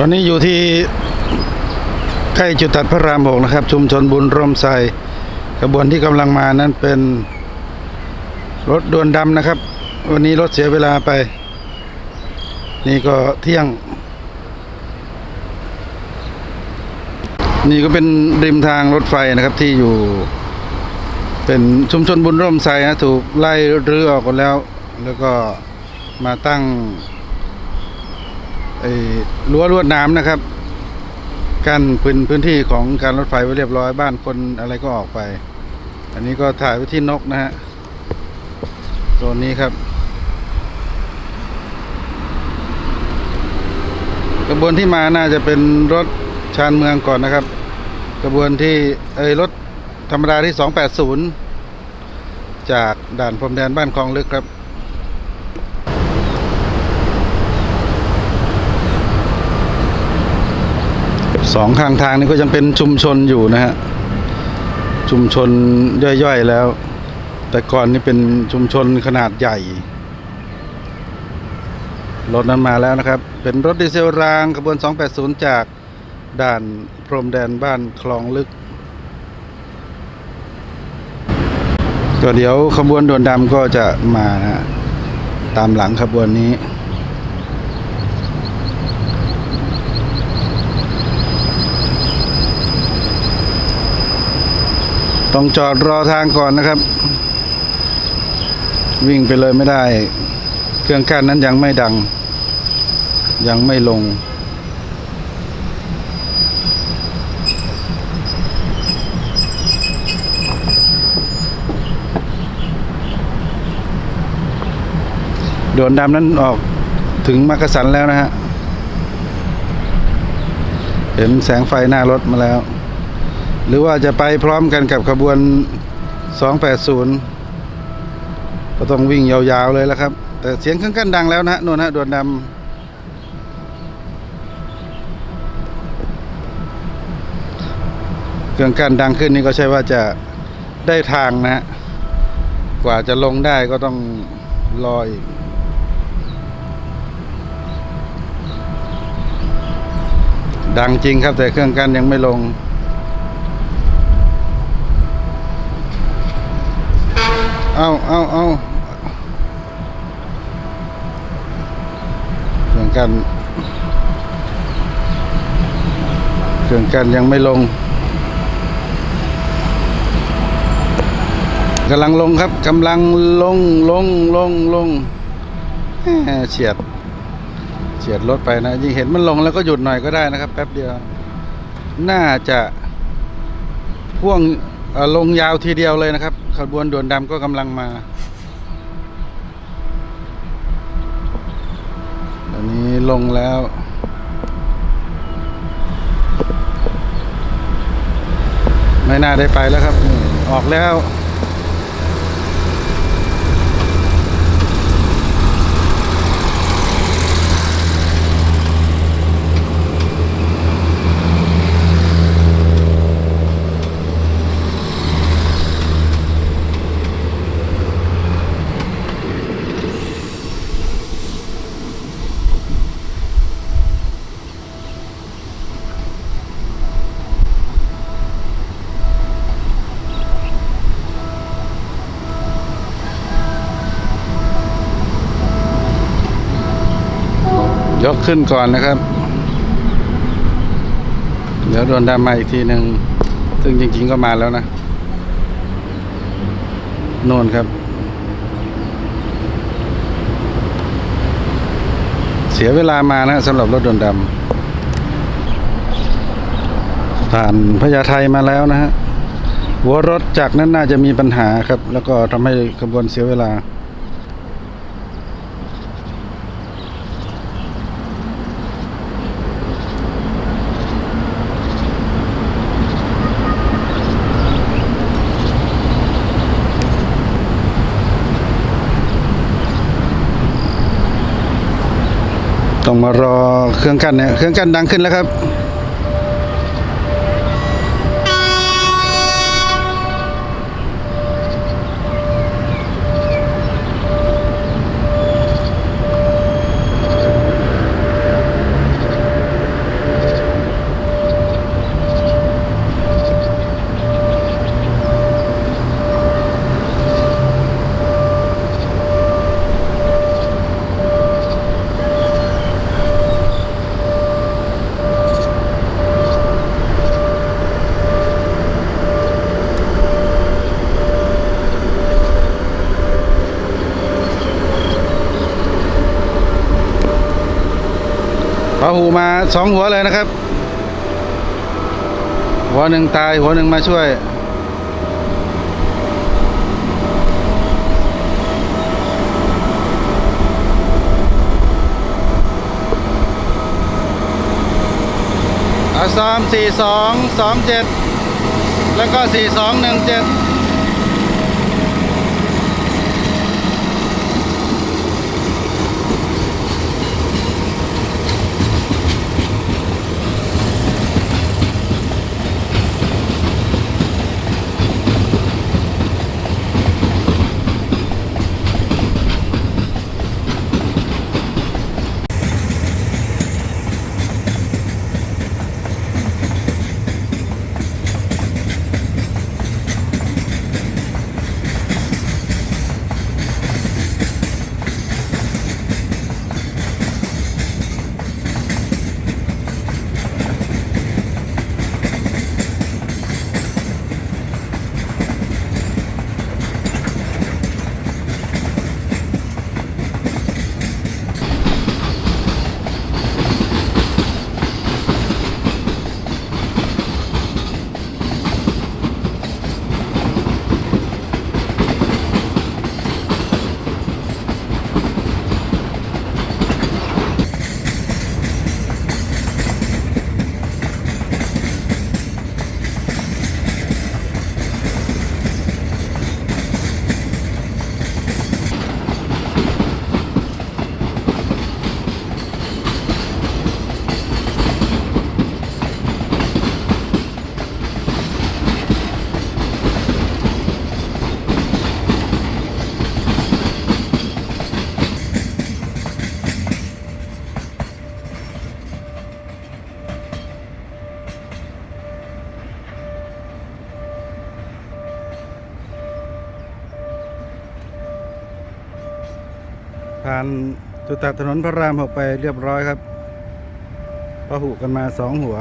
ตอนนี้อยู่ที่ใกล้จุดตัดพระรามหกนะครับ ชุมชนบุญร่มไทรขบวนที่กำลังมานั้นเป็นรถด่วนดำนะครับ วันนี้รถเสียเวลาไป นี่ก็เที่ยง นี่ก็เป็นริมทางรถไฟนะครับที่อยู่ เป็นชุมชนบุญร่มไทรนะถูกไล่รื้อออกหมดแล้ว แล้วก็มาตั้ง รั้วลวดน้ำนะครับกั้นพื้นพื้นที่ของการรถไฟไว้เรียบร้อยบ้านคนอะไรก็ออกไป อันนี้ก็ถ่ายไว้ที่นกนะฮะโซนนี้ครับกระบวนที่มาน่าจะเป็นรถชานเมืองก่อนนะครับ กระบวนที่เอ้ยรถธรรมดาที่ 280 จากด่านพรมแดนบ้านคลองลึกครับ สองข้างทางนี้ก็ยังเป็นชุมชนอยู่นะฮะ ชุมชนย่อยๆแล้ว แต่ก่อนนี่เป็นชุมชนขนาดใหญ่ รถนั้นมาแล้วนะครับ เป็นรถดีเซลรางขบวน 280 จากด่านพรมแดนบ้านคลองลึก ก็เดี๋ยวขบวนด่วนดำก็จะมานะฮะตามหลังขบวนนี้ ต้องจอดรอทางก่อนนะครับ วิ่งไปเลยไม่ได้ เครื่องกั้นนั้นยังไม่ดัง ยังไม่ลง โดนดำนั้นออกถึงมักกะสันแล้วนะฮะ เห็นแสงไฟหน้ารถมาแล้ว หรือว่าจะไปพร้อมกันกับขบวน 280 ก็ต้องวิ่งยาวๆเลยแล้วครับ แต่เสียงเครื่องกั้นดังแล้วนะฮะนนฮะด่วนดำเครื่องกั้นดังขึ้นนี่ก็ใช่ว่าจะได้ทางนะฮะกว่าจะลงได้ก็ต้องรออีกดังจริงครับแต่เครื่องกั้นยังไม่ลง เอาเอาเอาเครื่องกันเครื่องกันยังไม่ลงกำลังลงครับกำลังลงลงลงลงเฉียดเฉียดรถไปนะยิ่งเห็นมันลงแล้วก็หยุดหน่อยก็ได้นะครับ แป๊บเดียว น่าจะพ่วงลงยาวทีเดียวเลยนะครับ ขบวนด่วนดำก็กำลังมาตอนนี้ลงแล้วไม่น่าได้ไปแล้วครับ ออกแล้ว ยกขึ้นก่อนนะครับ เดี๋ยวโดนดำมาอีกทีหนึ่งซึ่งจริง ๆก็มาแล้วนะโน่นครับ เสียเวลามานะสำหรับรถดนดำผ่านพญาไทมาแล้วนะฮะหัวรถจากนั้นน่าจะมีปัญหาครับ แล้วก็ทำให้ขบวนเสียเวลา ต้องมารอเครื่องกั้นเนี่ยเครื่องกั้นดังขึ้นแล้วครับาหูมาสองหัวเลยนะครับ หัวหนึ่งตายหัวหนึ่งมาช่วยอาซอมสี่สองสองเจ็ดแล้วก็สี่สองหนึ่งเจ็ด ผ่านจุดตัดถนนพระรามหกไปเรียบร้อยครับพหุกันมาสองหัว